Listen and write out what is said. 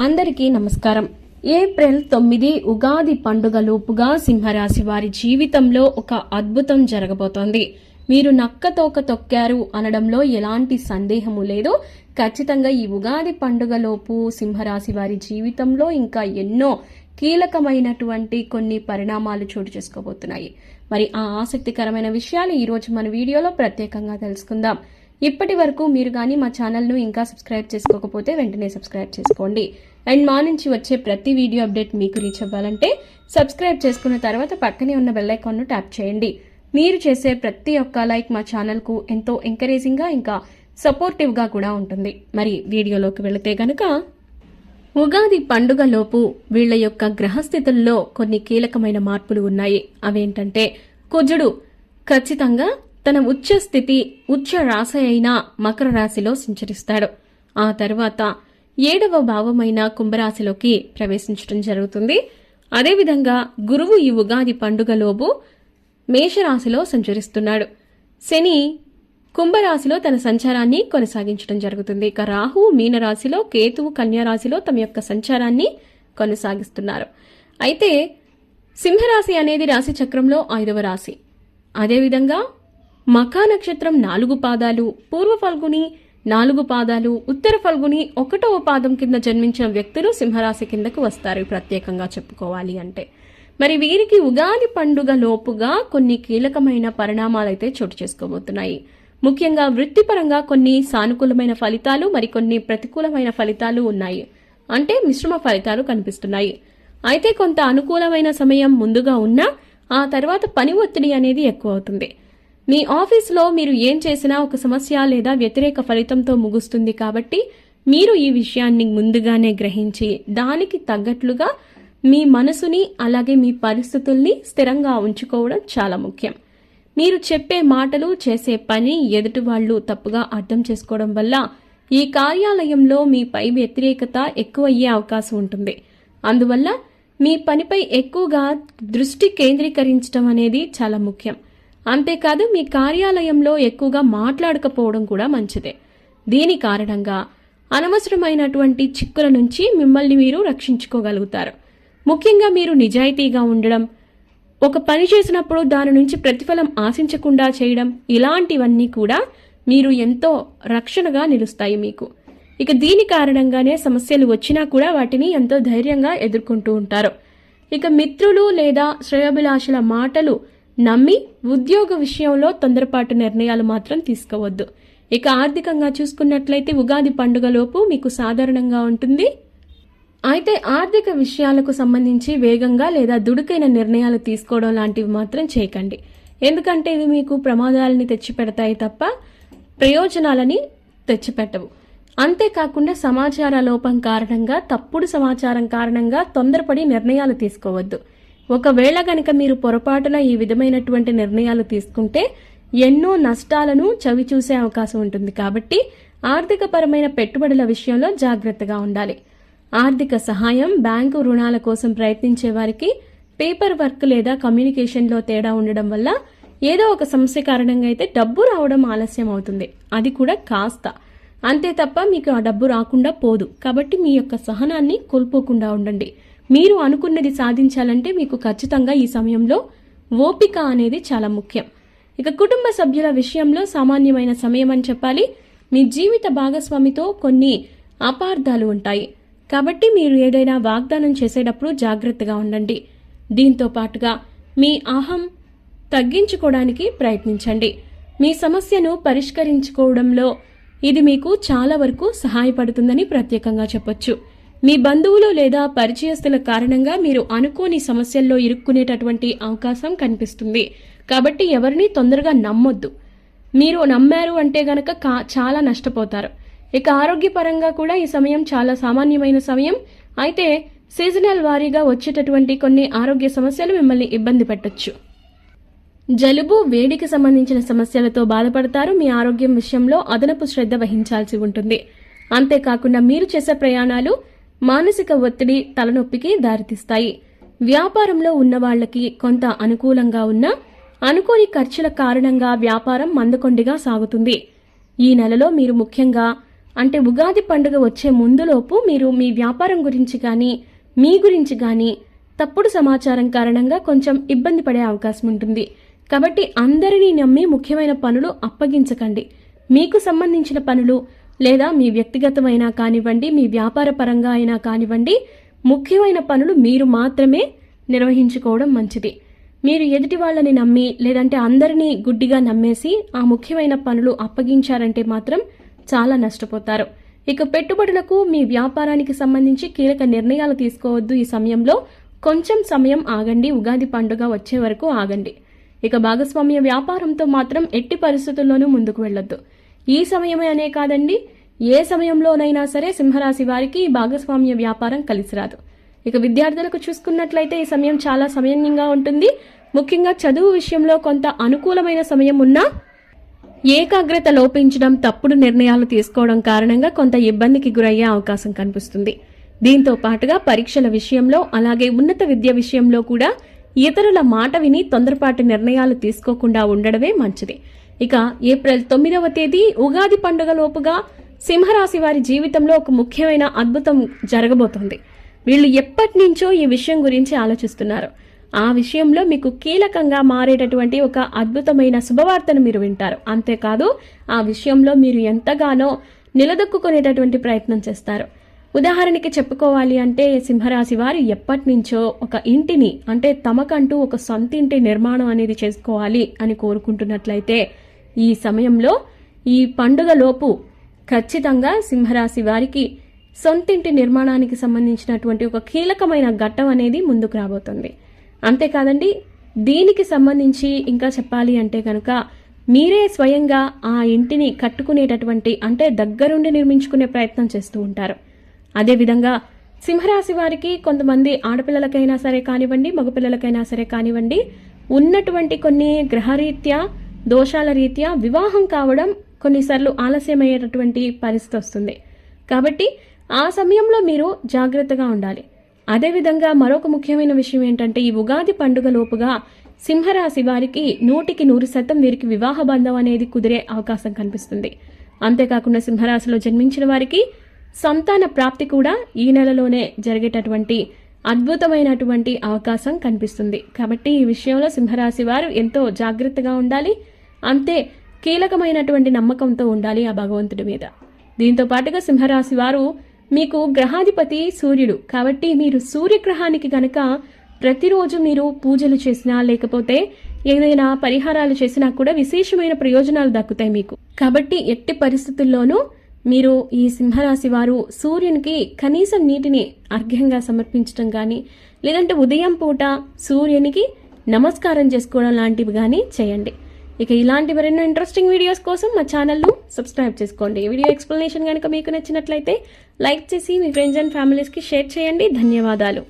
అందరికీ నమస్కారం. ఏప్రిల్ తొమ్మిది ఉగాది పండుగ లోపుగా సింహరాశి వారి జీవితంలో ఒక అద్భుతం జరగబోతోంది. మీరు నక్కతోక తొక్కారు అనడంలో ఎలాంటి సందేహము లేదు. ఖచ్చితంగా ఈ ఉగాది పండుగ లోపు సింహరాశి వారి జీవితంలో ఇంకా ఎన్నో కీలకమైనటువంటి కొన్ని పరిణామాలు చోటు చేసుకోబోతున్నాయి. మరి ఆ ఆసక్తికరమైన విషయాలు ఈరోజు మన వీడియోలో ప్రత్యేకంగా తెలుసుకుందాం. ఇప్పటి వరకు మీరు కానీ మా ఛానల్ను ఇంకా సబ్స్క్రైబ్ చేసుకోకపోతే వెంటనే సబ్స్క్రైబ్ చేసుకోండి. అండ్ మా నుంచి వచ్చే ప్రతి వీడియో అప్డేట్ మీకు రీచ్ అవ్వాలంటే సబ్స్క్రైబ్ చేసుకున్న తర్వాత పక్కనే ఉన్న బెల్ ఐకాన్ను ట్యాప్ చేయండి. మీరు చేసే ప్రతి ఒక్క లైక్ మా ఛానల్కు ఎంతో ఎంకరేజింగ్గా ఇంకా సపోర్టివ్గా కూడా ఉంటుంది. మరి వీడియోలోకి వెళితే గనుక ఉగాది పండుగలోపు వీళ్ళ యొక్క గ్రహస్థితుల్లో కొన్ని కీలకమైన మార్పులు ఉన్నాయి. అవేంటంటే కుజుడు ఖచ్చితంగా తన ఉచ్చ స్థితి ఉచ్చ రాశి అయిన మకర రాశిలో సంచరిస్తాడు. ఆ తర్వాత ఏడవ భావమైన కుంభరాశిలోకి ప్రవేశించడం జరుగుతుంది. అదేవిధంగా గురువు ఈ ఉగాది పండుగలోపు మేషరాశిలో సంచరిస్తున్నాడు. శని కుంభరాశిలో తన సంచారాన్ని కొనసాగించడం జరుగుతుంది. ఇక రాహు మీనరాశిలో కేతువు కన్యారాశిలో తమ యొక్క సంచారాన్ని కొనసాగిస్తున్నారు. అయితే సింహరాశి అనేది రాశి చక్రంలో ఐదవ రాశి. అదేవిధంగా మఖా నక్షత్రం నాలుగు పాదాలు పూర్వ ఫల్గుని నాలుగు పాదాలు ఉత్తర ఫల్గుని ఒకటవ పాదం కింద జన్మించిన వ్యక్తులు సింహరాశి కిందకు వస్తారు ప్రత్యేకంగా చెప్పుకోవాలి అంటే. మరి వీరికి ఉగాది పండుగ లోపుగా కొన్ని కీలకమైన పరిణామాలైతే చోటు చేసుకోబోతున్నాయి. ముఖ్యంగా వృత్తిపరంగా కొన్ని సానుకూలమైన ఫలితాలు మరికొన్ని ప్రతికూలమైన ఫలితాలు ఉన్నాయి. అంటే మిశ్రమ ఫలితాలు కనిపిస్తున్నాయి. అయితే కొంత అనుకూలమైన సమయం ముందుగా ఉన్నా ఆ తర్వాత పని ఒత్తిడి అనేది ఎక్కువ అవుతుంది. మీ ఆఫీస్లో మీరు ఏం చేసినా ఒక సమస్య లేదా వ్యతిరేక ఫలితంతో ముగుస్తుంది కాబట్టి మీరు ఈ విషయాన్ని ముందుగానే గ్రహించి దానికి తగ్గట్లుగా మీ మనసుని అలాగే మీ పరిస్థితుల్ని స్థిరంగా ఉంచుకోవడం చాలా ముఖ్యం. మీరు చెప్పే మాటలు చేసే పని ఎదుటి వాళ్ళు తప్పుగా అర్థం చేసుకోవడం వల్ల ఈ కార్యాలయంలో మీపై వ్యతిరేకత ఎక్కువయ్యే అవకాశం ఉంటుంది. అందువల్ల మీ పనిపై ఎక్కువగా దృష్టి కేంద్రీకరించడం అనేది చాలా ముఖ్యం. అంతేకాదు మీ కార్యాలయంలో ఎక్కువగా మాట్లాడకపోవడం కూడా మంచిదే. దీని కారణంగా అనవసరమైనటువంటి చిక్కుల నుంచి మిమ్మల్ని మీరు రక్షించుకోగలుగుతారు. ముఖ్యంగా మీరు నిజాయితీగా ఉండడం ఒక పని చేసినప్పుడు దాని నుంచి ప్రతిఫలం ఆశించకుండా చేయడం ఇలాంటివన్నీ కూడా మీరు ఎంతో రక్షణగా నిలుస్తాయి మీకు. ఇక దీని కారణంగానే సమస్యలు వచ్చినా కూడా వాటిని ఎంతో ధైర్యంగా ఎదుర్కొంటూ ఉంటారు. ఇక మిత్రులు లేదా శ్రేయోభిలాషుల మాటలు నమ్మి ఉద్యోగ విషయంలో తొందరపాటు నిర్ణయాలు మాత్రం తీసుకోవద్దు. ఇక ఆర్థికంగా చూసుకున్నట్లయితే ఉగాది పండుగలోపు మీకు సాధారణంగా ఉంటుంది. అయితే ఆర్థిక విషయాలకు సంబంధించి వేగంగా లేదా దుడుకైన నిర్ణయాలు తీసుకోవడం లాంటివి మాత్రం చేయకండి. ఎందుకంటే ఇవి మీకు ప్రమాదాలని తెచ్చిపెడతాయి తప్ప ప్రయోజనాలని తెచ్చిపెట్టవు. అంతేకాకుండా సమాచార లోపం కారణంగా తప్పుడు సమాచారం కారణంగా తొందరపడి నిర్ణయాలు తీసుకోవద్దు. ఒకవేళ గనక మీరు పొరపాటున ఈ విధమైనటువంటి నిర్ణయాలు తీసుకుంటే ఎన్నో నష్టాలను చవి చూసే అవకాశం ఉంటుంది కాబట్టి ఆర్థికపరమైన పెట్టుబడుల విషయంలో జాగ్రత్తగా ఉండాలి. ఆర్థిక సహాయం బ్యాంకు రుణాల కోసం ప్రయత్నించే వారికి పేపర్ వర్క్ లేదా కమ్యూనికేషన్లో తేడా ఉండడం వల్ల ఏదో ఒక సమస్య కారణంగా అయితే డబ్బు రావడం ఆలస్యం అవుతుంది. అది కూడా కాస్త. అంతే తప్ప మీకు ఆ డబ్బు రాకుండా పోదు. కాబట్టి మీ యొక్క సహనాన్ని కోల్పోకుండా ఉండండి. మీరు అనుకున్నది సాధించాలంటే మీకు ఖచ్చితంగా ఈ సమయంలో ఓపిక అనేది చాలా ముఖ్యం. ఇక కుటుంబ సభ్యుల విషయంలో సామాన్యమైన సమయం అని చెప్పాలి. మీ జీవిత భాగస్వామితో కొన్ని అపార్థాలు ఉంటాయి. కాబట్టి మీరు ఏదైనా వాగ్దానం చేసేటప్పుడు జాగ్రత్తగా ఉండండి. దీంతో పాటుగా మీ అహం తగ్గించుకోవడానికి ప్రయత్నించండి. మీ సమస్యను పరిష్కరించుకోవడంలో ఇది మీకు చాలా వరకు సహాయపడుతుందని ప్రత్యేకంగా చెప్పొచ్చు. మీ బంధువులు లేదా పరిచయస్తుల కారణంగా మీరు అనుకోని సమస్యల్లో ఇరుక్కునేటటువంటి అవకాశం కనిపిస్తుంది. కాబట్టి ఎవరిని తొందరగా నమ్మొద్దు. మీరు నమ్మారు అంటే గనక కా చాలా నష్టపోతారు. ఇక ఆరోగ్యపరంగా కూడా ఈ సమయం చాలా సామాన్యమైన సమయం. అయితే సీజనల్ వారీగా వచ్చేటటువంటి కొన్ని ఆరోగ్య సమస్యలు మిమ్మల్ని ఇబ్బంది పెట్టొచ్చు. జలుబు వేడికి సంబంధించిన సమస్యలతో బాధపడతారు. మీ ఆరోగ్యం విషయంలో అదనపు శ్రద్ధ వహించాల్సి ఉంటుంది. అంతేకాకుండా మీరు చేసే ప్రయాణాలు మానసిక ఒత్తిడి తలనొప్పికి దారితీస్తాయి. వ్యాపారంలో ఉన్న వాళ్ళకి కొంత అనుకూలంగా ఉన్నా అనుకోని ఖర్చుల కారణంగా వ్యాపారం మందకొండిగా సాగుతుంది. ఈ నెలలో మీరు ముఖ్యంగా అంటే ఉగాది పండుగ వచ్చే ముందులోపు మీరు మీ వ్యాపారం గురించి కానీ మీ గురించి కానీ తప్పుడు సమాచారం కారణంగా కొంచెం ఇబ్బంది పడే అవకాశం ఉంటుంది. కాబట్టి అందరినీ నమ్మి ముఖ్యమైన పనులు అప్పగించకండి. మీకు సంబంధించిన పనులు లేదా మీ వ్యక్తిగతమైనా కానివ్వండి మీ వ్యాపార పరంగా అయినా కానివ్వండి ముఖ్యమైన పనులు మీరు మాత్రమే నిర్వహించుకోవడం మంచిది. మీరు ఎదుటి వాళ్ళని నమ్మి లేదంటే అందరినీ గుడ్డిగా నమ్మేసి ఆ ముఖ్యమైన పనులు అప్పగించారంటే మాత్రం చాలా నష్టపోతారు. ఇక పెట్టుబడులకు మీ వ్యాపారానికి సంబంధించి కీలక నిర్ణయాలు తీసుకోవద్దు ఈ సమయంలో. కొంచెం సమయం ఆగండి ఉగాది పండుగ వచ్చే వరకు ఆగండి. ఇక భాగస్వామ్య వ్యాపారంతో మాత్రం ఎట్టి పరిస్థితుల్లోనూ ముందుకు వెళ్ళొద్దు. ఈ సమయమే అనే కాదండి ఏ సమయంలోనైనా సరే సింహరాశి వారికి భాగస్వామ్య వ్యాపారం కలిసి రాదు ఇక విద్యార్థులకు చూసుకున్నట్లయితే ఈ సమయం చాలా సమయంగా ఉంటుంది. ముఖ్యంగా చదువు విషయంలో కొంత అనుకూలమైన సమయం ఉన్నా ఏకాగ్రత లోపించడం తప్పుడు నిర్ణయాలు తీసుకోవడం కారణంగా కొంత ఇబ్బందికి గురయ్యే అవకాశం కనిపిస్తుంది. దీంతో పాటుగా పరీక్షల విషయంలో అలాగే ఉన్నత విద్య విషయంలో కూడా ఇతరుల మాట విని తొందరపాటు నిర్ణయాలు తీసుకోకుండా ఉండడమే మంచిది. ఇక ఏప్రిల్ తొమ్మిదవ తేదీ ఉగాది పండుగ లోపుగా సింహరాశి వారి జీవితంలో ఒక ముఖ్యమైన అద్భుతం జరగబోతోంది. వీళ్ళు ఎప్పటి నుంచో ఈ విషయం గురించి ఆలోచిస్తున్నారు. ఆ విషయంలో మీకు కీలకంగా మారేటటువంటి ఒక అద్భుతమైన శుభవార్తను మీరు వింటారు. అంతేకాదు ఆ విషయంలో మీరు ఎంతగానో నిలదొక్కునేటటువంటి ప్రయత్నం చేస్తారు. ఉదాహరణకి చెప్పుకోవాలి అంటే సింహరాశి వారు ఎప్పటి నుంచో ఒక ఇంటిని అంటే తమకంటూ ఒక సొంత ఇంటి నిర్మాణం అనేది చేసుకోవాలి అని కోరుకుంటున్నట్లయితే ఈ సమయంలో ఈ పండుగలోపు ఖచ్చితంగా సింహరాశి వారికి సొంతింటి నిర్మాణానికి సంబంధించినటువంటి ఒక కీలకమైన ఘట్టం అనేది ముందుకు రాబోతుంది. అంతేకాదండి దీనికి సంబంధించి ఇంకా చెప్పాలి అంటే కనుక మీరే స్వయంగా ఆ ఇంటిని కట్టుకునేటటువంటి అంటే దగ్గరుండి నిర్మించుకునే ప్రయత్నం చేస్తూ ఉంటారు. అదేవిధంగా సింహరాశి వారికి కొంతమంది ఆడపిల్లలకైనా సరే కానివ్వండి మగపిల్లలకైనా సరే కానివ్వండి ఉన్నటువంటి కొన్ని గ్రహరీత్యా దోషాల రీత్యా వివాహం కావడం కొన్నిసార్లు ఆలస్యమయ్యేటటువంటి పరిస్థితి వస్తుంది. కాబట్టి ఆ సమయంలో మీరు జాగ్రత్తగా ఉండాలి. అదేవిధంగా మరొక ముఖ్యమైన విషయం ఏంటంటే ఈ ఉగాది పండుగ లోపుగా సింహరాశి వారికి నూటికి నూరు శాతం వీరికి వివాహ బంధం అనేది కుదిరే అవకాశం కనిపిస్తుంది. అంతేకాకుండా సింహరాశిలో జన్మించిన వారికి సంతాన ప్రాప్తి కూడా ఈ నెలలోనే జరిగేటటువంటి అద్భుతమైనటువంటి అవకాశం కనిపిస్తుంది. కాబట్టి ఈ విషయంలో సింహరాశి వారు ఎంతో జాగ్రత్తగా ఉండాలి. అంతే కీలకమైనటువంటి నమ్మకంతో ఉండాలి ఆ భగవంతుడి మీద. దీంతో పాటుగా సింహరాశి వారు మీకు గ్రహాధిపతి సూర్యుడు. కాబట్టి మీరు సూర్యగ్రహానికి గనక ప్రతిరోజు మీరు పూజలు చేసినా లేకపోతే ఏదైనా పరిహారాలు చేసినా కూడా విశేషమైన ప్రయోజనాలు దక్కుతాయి మీకు. కాబట్టి ఎట్టి పరిస్థితుల్లోనూ మీరు ఈ సింహరాశి వారు సూర్యునికి కనీసం నీటిని అర్ఘ్యంగా సమర్పించడం కానీ లేదంటే ఉదయం పూట సూర్యునికి నమస్కారం చేసుకోవడం లాంటివి కానీ చేయండి. ఇక ఇలాంటి మరెన్నో ఇంట్రెస్టింగ్ వీడియోస్ కోసం మా ఛానల్ను సబ్స్క్రైబ్ చేసుకోండి. వీడియో ఎక్స్ప్లెనేషన్ కనుక మీకు నచ్చినట్లయితే లైక్ చేసి మీ ఫ్రెండ్స్ అండ్ ఫ్యామిలీస్కి షేర్ చేయండి. ధన్యవాదాలు.